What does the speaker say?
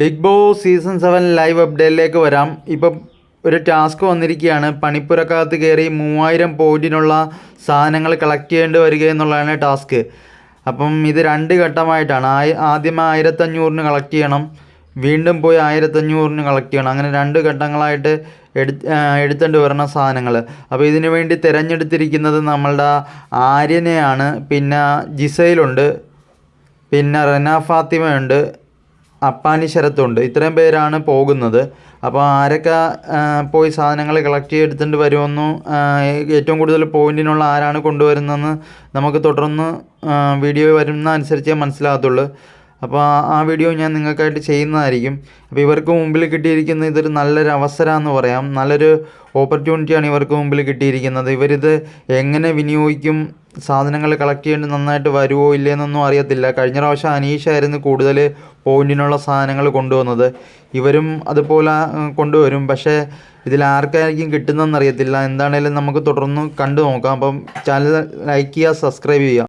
Big boss season seven live അപ്ഡേറ്റിലേക്ക് വരാം. ഇപ്പം ഒരു ടാസ്ക് വന്നിരിക്കുകയാണ്. പണിപ്പുരക്കകത്ത് കയറി മൂവായിരം പോയിന്റിനുള്ള സാധനങ്ങൾ കളക്ട് ചെയ്യേണ്ടി വരിക എന്നുള്ളതാണ് ടാസ്ക്. അപ്പം ഇത് രണ്ട് ഘട്ടമായിട്ടാണ്. ആദ്യം ആയിരത്തഞ്ഞൂറിന് കളക്ട് ചെയ്യണം. വീണ്ടും പോയി ആയിരത്തഞ്ഞൂറിന് കളക്ട് ചെയ്യണം. അങ്ങനെ രണ്ട് ഘട്ടങ്ങളായിട്ട് എടു എടുത്തുകൊണ്ട് വരണ സാധനങ്ങൾ അപ്പോൾ ഇതിനു വേണ്ടി തിരഞ്ഞെടുത്തിരിക്കുന്നത് നമ്മളുടെ ആര്യനെയാണ്. പിന്നെ ജിസയിലുണ്ട് പിന്നെ റന ഫാത്തിമയുണ്ട്. അപ്പാനി ശരത്തുണ്ട്. ഇത്രയും പേരാണ് പോകുന്നത്. അപ്പോൾ ആരൊക്കെ പോയി സാധനങ്ങൾ കളക്ട് ചെയ്തെടുത്തിട്ട് വരുമെന്നും ഏറ്റവും കൂടുതൽ പോയിന്റിനുള്ള ആരാണ് കൊണ്ടുവരുന്നതെന്ന് നമുക്ക് തുടർന്ന് വീഡിയോ വരുന്ന അനുസരിച്ചേ മനസ്സിലാകത്തുള്ളൂ. അപ്പോൾ ആ വീഡിയോ ഞാൻ നിങ്ങൾക്കായിട്ട് ചെയ്യുന്നതായിരിക്കും. അപ്പോൾ ഇവർക്ക് മുമ്പിൽ കിട്ടിയിരിക്കുന്ന ഇതൊരു നല്ലൊരു അവസരമെന്ന് പറയാം. നല്ലൊരു ഓപ്പർച്യൂണിറ്റിയാണ് ഇവർക്ക് മുമ്പിൽ കിട്ടിയിരിക്കുന്നത്. ഇവരിത് എങ്ങനെ വിനിയോഗിക്കും സാധനങ്ങൾ കളക്ട് ചെയ്യേണ്ടി നന്നായിട്ട് വരുമോ ഇല്ലയെന്നൊന്നും അറിയത്തില്ല. കഴിഞ്ഞ പ്രാവശ്യം അനീഷായിരുന്നു കൂടുതൽ പോയിന്റിനുള്ള സാധനങ്ങൾ കൊണ്ടുവന്നത്. ഇവരും അതുപോലെ കൊണ്ടുവരും. പക്ഷേ ഇതിൽ ആർക്കായിരിക്കും കിട്ടുന്നതെന്ന് അറിയത്തില്ല. എന്താണേലും നമുക്ക് തുടർന്ന് കണ്ടു നോക്കാം അപ്പം ചാനൽ ലൈക്ക് ചെയ്യുക സബ്സ്ക്രൈബ് ചെയ്യുക.